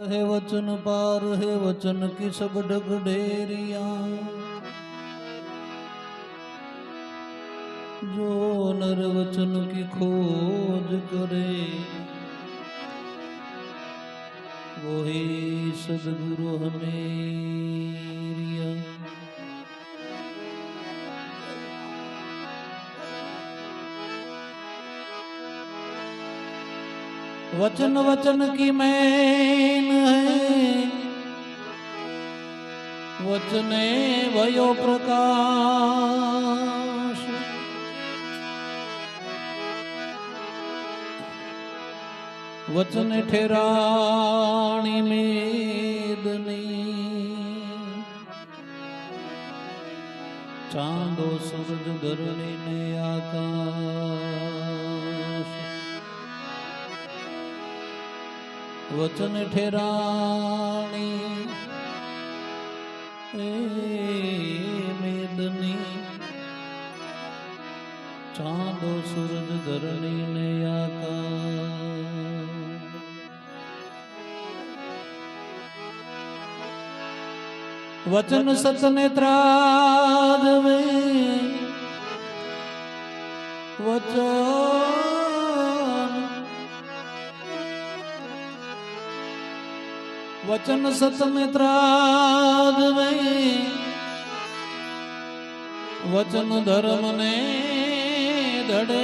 है वचन पार है वचन की सब ढग ढेरिया जो नर वचन की खोज करे, वही सदगुरु हमेरिया वचन वचन की मैन वचने वयो प्रकाश वचन ठेराणी मेदनी चांदो सूरज धरणी ने आकाश વચન ઠેરાણી. એ મેદની ચાંદો સૂરજ ધરણી ને આકાશ વચન સતને ત્રાદવે વચન વચન સતને ત્રાદવે વચન ધર્મ ને ધડે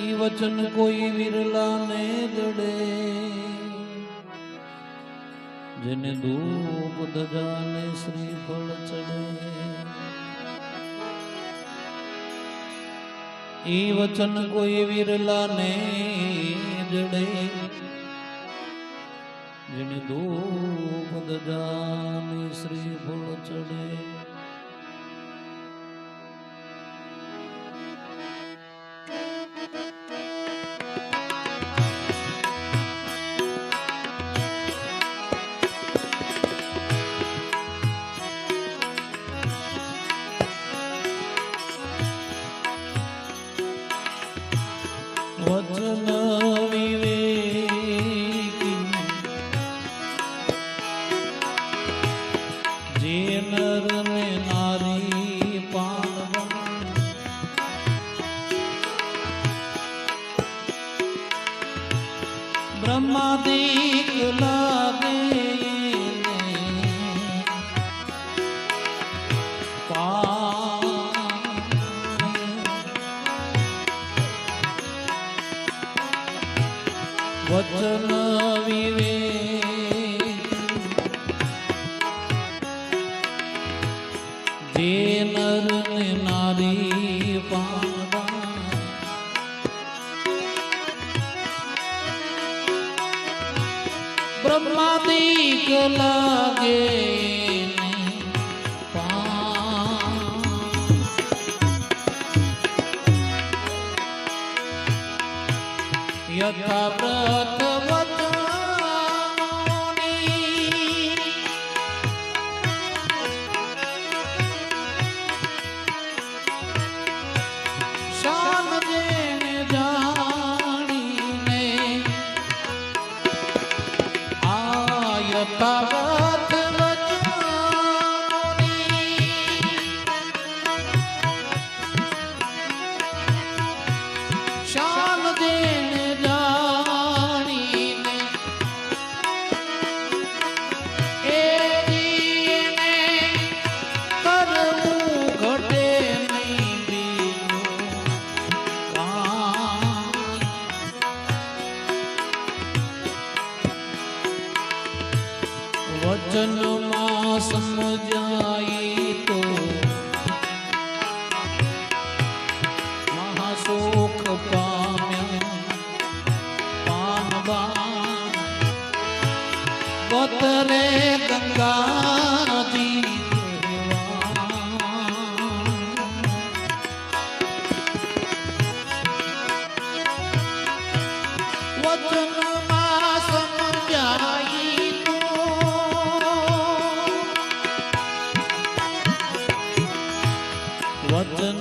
ઈ વચન કોઈ વિરલા ને જડે જેને ધૂપ ધજાને શ્રીફળ ચડે. ઈ વચન કોઈ વિરલા ને જડે જેને ધૂપ ધજાને શ્રીફળ ચડે. બ્રહ્માદિક લાગે વચન વિવેક બ્રહ્માદિક લાગે ને પા યથા What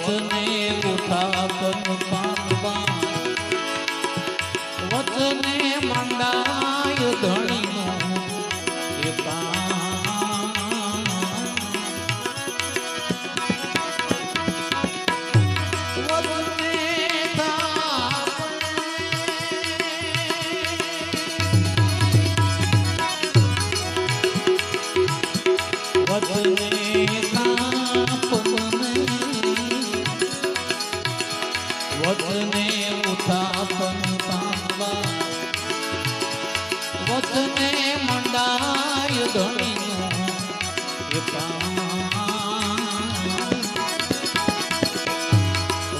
વચને ઉઠા પગ પામવા વચને મંડાય ધણીનો. એ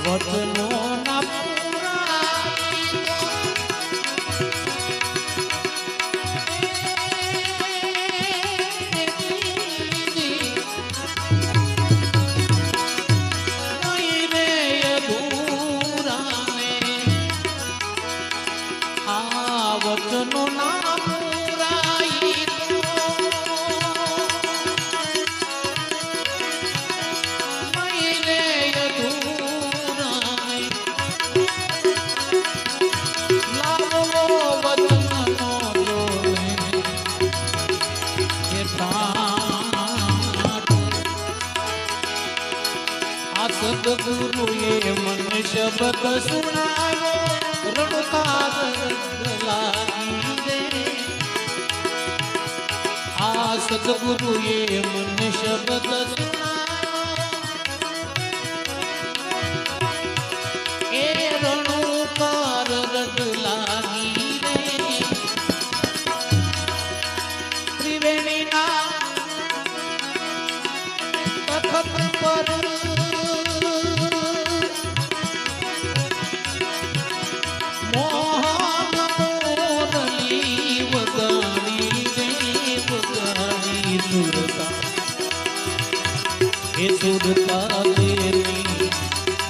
वचन ગુરુએ મન શબ્દ સુણાવે આ સદગુરુએ મન શબ્દ એ રણુકાર રદ લાગી રે.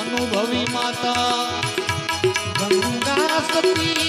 અનુભવી માતા ગંગા સતી.